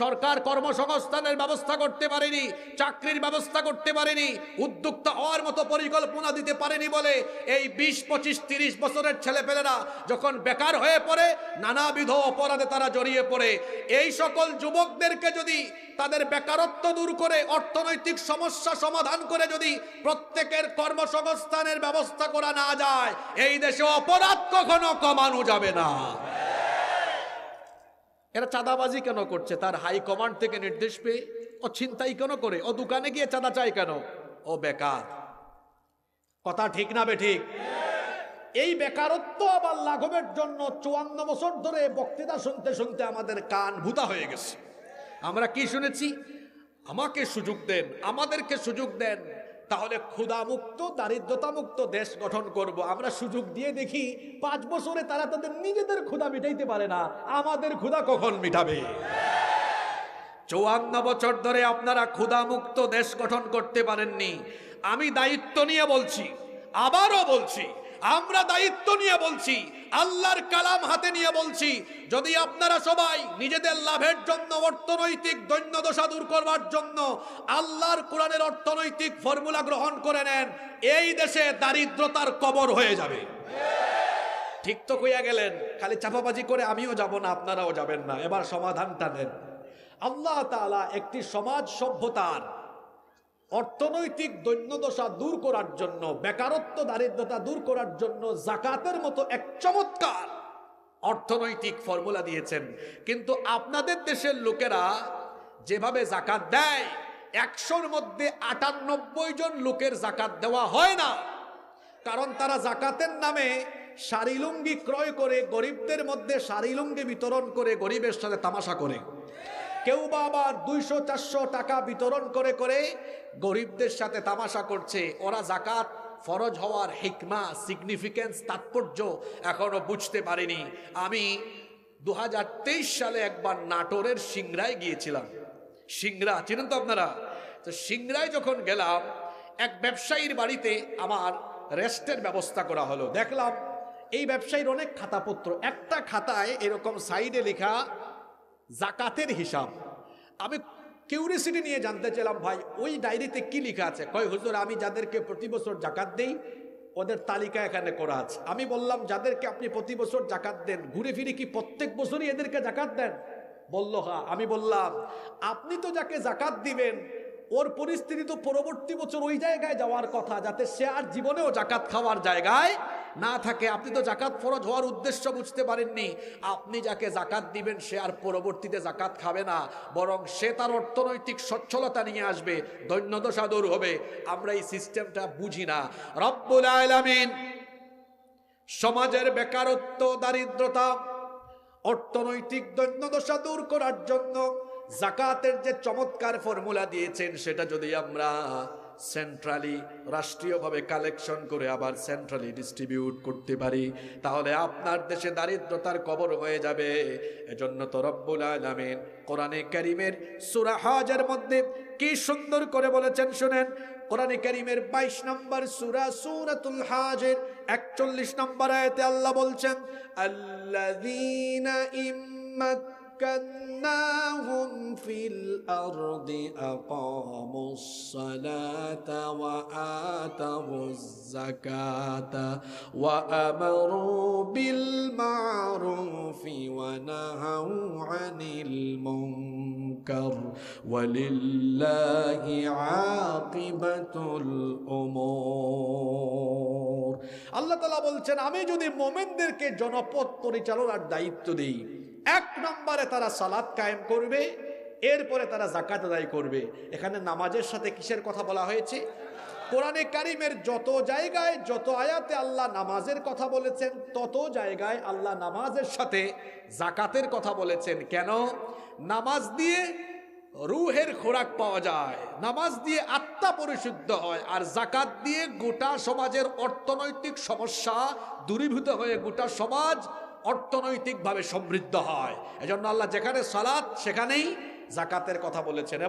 সরকার কর্মসংস্থানের ব্যবস্থা করতে পারেনি, চাকরির ব্যবস্থা করতে পারেনি, উদ্যোক্তা হওয়ার মতো পরিকল্পনা দিতে পারেনি বলে এই বিশ, পঁচিশ, তিরিশ বছরের ছেলেপেলেরা যখন বেকার হয়ে পড়ে, নানাবিধ অপরাধে তারা জড়িয়ে পড়ে। এই সকল যুবকদেরকে যদি তাদের বেকারত্ব দূর করে, অর্থনৈতিক সমস্যা সমাধান করে যদি প্রত্যেকের কর্মসংস্থানের ব্যবস্থা করা না যায়, এই দেশে অপরাধ কখনো কমানো যাবে না। এরা চাঁদাবাজি কেন করছে? তার হাই কমান্ড থেকে নির্দেশ পেয়ে ও ছিনতাই কেন করে? ও দোকানে গিয়ে চাঁদা চায় কেন? ও বেকার। কথা ঠিক না বে ঠিক? এই বেকারত্ব আবার লাঘবের জন্য চুয়ান্ন বছর ধরে বক্তৃতা শুনতে শুনতে আমাদের কান ভূতা হয়ে গেছে। আমরা কি শুনেছি? আমাকে সুযোগ দেন, আমাদেরকে সুযোগ দেন। তাহলে ক্ষুধামুক্ত, দারিদ্রতামুক্ত দেশ গঠন করব। আমরা সুযোগ দিয়ে দেখি পাঁচ বছরে তারা তাদের নিজেদের ক্ষুধা মিটাইতে পারে না। আমাদের ক্ষুধা কখন মিটাবে? চৌয়ান্ন বছর ধরে আপনারা ক্ষুধামুক্ত দেশ গঠন করতে পারেননি। আমি দায়িত্ব নিয়ে বলছি, আবারও বলছি আমরা দায়িত্ব নিয়ে বলছি, আল্লাহর কালাম হাতে নিয়ে বলছি, যদি আপনারা সবাই নিজেদের লাভের জন্য অর্থনৈতিক দৈন্যদশা দূর করবার জন্য আল্লাহর কোরআনের অর্থনৈতিক ফর্মুলা গ্রহণ করে নেন, এই দেশে দারিদ্রতার কবর হয়ে যাবে। ঠিক তো কইয়া গেলেন, খালি চাপাবাজি করে আমিও যাব না, আপনারাও যাবেন না, এবার সমাধানটা নেন। আল্লাহ তাআলা একটি সমাজ সভ্যতার অর্থনৈতিক দৈন্যদশা দূর করার জন্য, বেকারত্ব, দারিদ্রতা দূর করার জন্য জাকাতের মতো এক চমৎকার অর্থনৈতিক ফর্মুলা দিয়েছেন। কিন্তু আপনাদের দেশের লোকেরা যেভাবে জাকাত দেয়, একশোর মধ্যে আটানব্বই জন লোকের জাকাত দেওয়া হয় না। কারণ তারা জাকাতের নামে শাড়িলুঙ্গি ক্রয় করে, গরিবদের মধ্যে শাড়িলুঙ্গি বিতরণ করে, গরিবের সাথে তামাশা করে। কেউ বা আবার দুইশো, চারশো টাকা বিতরণ করে করে গরিবদের সাথে তামাশা করছে। ওরা জাকাত ফরজ হওয়ার হিকমা সিগনিফিকেন্স তাৎপর্য এখনও বুঝতে পারেনি। আমি দু হাজার তেইশ সালে একবার নাটোরের সিংড়ায় গিয়েছিলাম। সিংড়া চিনেন তো আপনারা? তো সিংরায় যখন গেলাম, এক ব্যবসায়ীর বাড়িতে আমার রেস্টের ব্যবস্থা করা হলো। দেখলাম, এই ব্যবসায়ীর অনেক খাতাপত্র। একটা খাতায় এরকম সাইডে লেখা জাকাতের হিসাব। আমি কিউরিসিটি নিয়ে জানতে চাইলাম, ভাই, ওই ডায়েরিতে কি লেখা আছে? কয়, হুজুর, আমি যাদেরকে প্রতি বছর জাকাত দেই, ওদের তালিকা এখানে করা আছে। আমি বললাম, যাদেরকে আপনি প্রতি বছর জাকাত দেন, ঘুরে ফিরে কি প্রত্যেক বছরই এদেরকে জাকাত দেন? বলল হা আমি বললাম, আপনি তো যাকে জাকাত দিবেন, ওর পরিস্থিতি তো পরবর্তী বছর ওই জায়গায় যাওয়ার কথা, যাতে সে আর জীবনেও জাকাত খাওয়ার জায়গায় না থাকে, আপনি তো জাকাত ফরজ হওয়ার উদ্দেশ্য বুঝতে পারেননি। আপনি যাকে জাকাত দিবেন, সে আর পরবর্তীতে জাকাত খাবে না, বরং সে তার অর্থনৈতিক সচ্ছলতা নিয়ে আসবে, দৈন্যদশা দূর হবে। আমরা এই সিস্টেমটা বুঝি না। রব্বুল আলামিন, সমাজের বেকারত্ব, দারিদ্রতা, অর্থনৈতিক দৈন্যদশা দূর করার জন্য জাকাতের যে চমৎকার ফর্মুলা দিয়েছেন, সেটা যদি আমরা সেন্ট্রালি রাষ্ট্রীয়ভাবে কালেকশন করে আবার সেন্ট্রালি ডিস্ট্রিবিউট করতে পারি। তাহলে আপনার দেশে দারিদ্রতার কবর হয়ে যাবে। এজন্য তো রব্বুল আলামিন কোরআনে কারিমের সূরা হাজের মধ্যে কি সুন্দর করে বলেছেন শোনেন। কোরআনে কারিমের বাইশ নম্বর সুরা সুরাতুল হাজের একচল্লিশ নম্বর আয়াতে আল্লাহ বলছেন, আল্লাযীনা ইম্মাক্কান্নাহুম ফিল আরদি আকামুস সালাতা ওয়া আতাবুজ যাকাতা ওয়া আমারু বিল মা'রুফি ওয়া নাহাউ আনিল মুনকার ওয়ালিল্লাহি আকিবাতুল উমুর আল্লাহ তাআলা বলছেন আমি যদি মোমেনদেরকে জনপদ পরিচালনার দায়িত্ব দিই এক নম্বরে তারা সালাত কায়েম করবে, এরপরে তারা জাকাত আদায় করবে। এখানে নামাজের সাথে কিসের কথা বলা হয়েছে? কোরআনে কারিমের যত জায়গায়, যত আয়াতে আল্লাহ নামাজের কথা বলেছেন, তত জায়গায় আল্লাহ নামাজের সাথে জাকাতের কথা বলেছেন। কেন? নামাজ দিয়ে রুহের খোরাক পাওয়া যায়, নামাজ দিয়ে আত্মা পরিশুদ্ধ হয়, আর জাকাত দিয়ে গোটা সমাজের অর্থনৈতিক সমস্যা দূরীভূত হয়ে গোটা সমাজ অর্থনৈতিকভাবে সমৃদ্ধ হয়। এজন্য আল্লাহ যেখানে সালাত সেখানেই জাকাতের কথা বলেছেন।